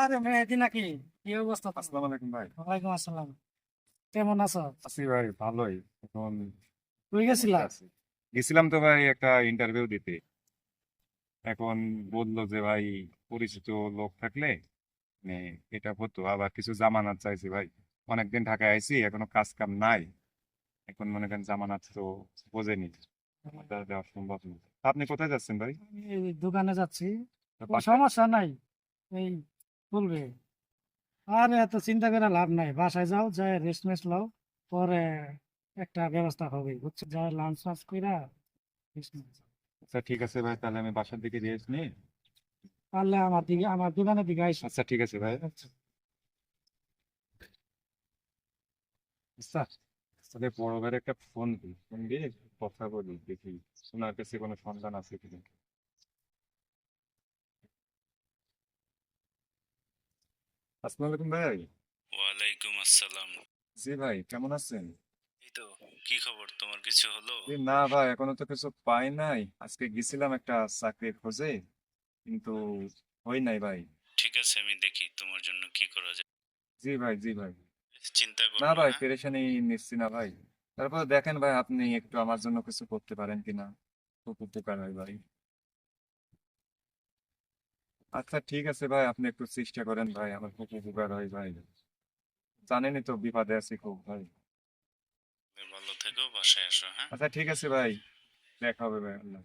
আরে মেহেদি নাকি? কি অবস্থা? আসসালামু আলাইকুম ভাই। ওয়ালাইকুম আসসালাম। কেমন আছো? আছি ভাই ভালোই। এখন তুই গেছিলা? গেছিলাম তো ভাই একটা ইন্টারভিউ দিতে। এখন বলল যে ভাই পরিচিত লোক থাকলে মানে এটা হতো। আবার কিছু জামানত চাইছি ভাই। অনেকদিন ঢাকায় আইছি এখনও কাজ কাম নাই। এখন মনে করেন জামানত তো বোঝেনি। দেওয়া সম্ভব না। আপনি কোথায় যাচ্ছেন ভাই? দোকানে যাচ্ছি। সমস্যা নাই। এই বলবে। আর এত চিন্তা করে লাভ নাই। বাসায় যাও যাই রেস্ট মেস্ট লাও পরে একটা ব্যবস্থা হবে বুঝছ? যাই লাঞ্চ ফাঞ্চ কইরা। আচ্ছা ঠিক আছে ভাই তাহলে আমি বাসার দিকে রেস্ট নিই। পারলে আমার দিকে আমার দোকানের দিকে আইসো। আচ্ছা ঠিক আছে ভাই। আচ্ছা তাহলে বড় ভাইয়ের একটা ফোন দিই। ফোন দিয়ে কথা বলি দেখি ওনার কাছে কোনো সন্ধান আছে কিনা। আসসালামু আলাইকুম ভাই। ওয়ালাইকুম আসসালাম। জি ভাই কেমন আছেন? এই তো কি খবর? তোমার কিছু হলো? না ভাই এখনও তো কিছু পাই নাই। আজকে গেছিলাম একটা চাকরির খোঁজে কিন্তু হই নাই ভাই। ঠিক আছে আমি দেখি তোমার জন্য কি করা যায়। জি ভাই জি ভাই। চিন্তা করো না। ভাই? পেরেশানি নিচ্ছি না ভাই। তারপর দেখেন ভাই আপনি একটু আমার জন্য কিছু করতে পারেন কিনা? খুব উপকার হয় ভাই। আচ্ছা ঠিক আছে ভাই আপনি একটু চেষ্টা করেন ভাই আমার খুব উপকার হয় ভাই। জানেনই তো বিপদে আছি খুব ভাই। ভালো থেকো বাসায় আসো হ্যাঁ? আচ্ছা ঠিক আছে ভাই দেখা হবে ভাই আল্লাহ